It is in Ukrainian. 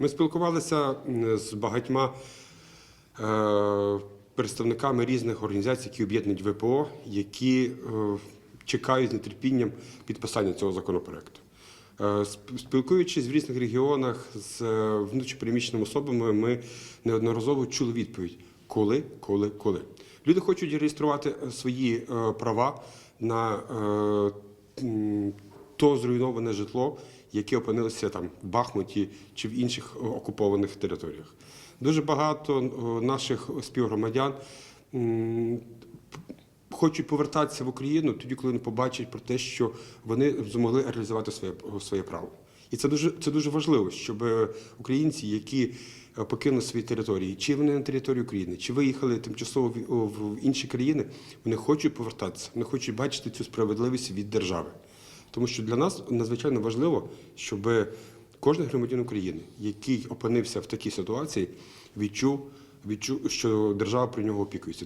Ми спілкувалися з багатьма е, представниками різних організацій, які об'єднують ВПО, які е, чекають з нетерпінням підписання цього законопроекту. Е, Спілкуючись в різних регіонах з внутрішньопереміщеними особами, ми неодноразово чули відповідь: коли, коли, коли. Люди хочуть реєструвати свої права на то зруйноване житло, яке опинилося там в Бахмуті чи в інших е, окупованих територіях. Дуже багато е, наших співгромадян хочуть повертатися в Україну тоді, коли вони побачать про те, що вони змогли реалізувати своє, своє право. І це дуже, це дуже важливо, щоб е, українці, які покинули свої території, чи вони на території України, чи виїхали тимчасово в інші країни, вони хочуть повертатися, вони хочуть бачити цю справедливість від держави. Тому що для нас надзвичайно важливо, щоб кожен громадян України, який опинився в такій ситуації, відчув, відчув, що держава про нього опікується.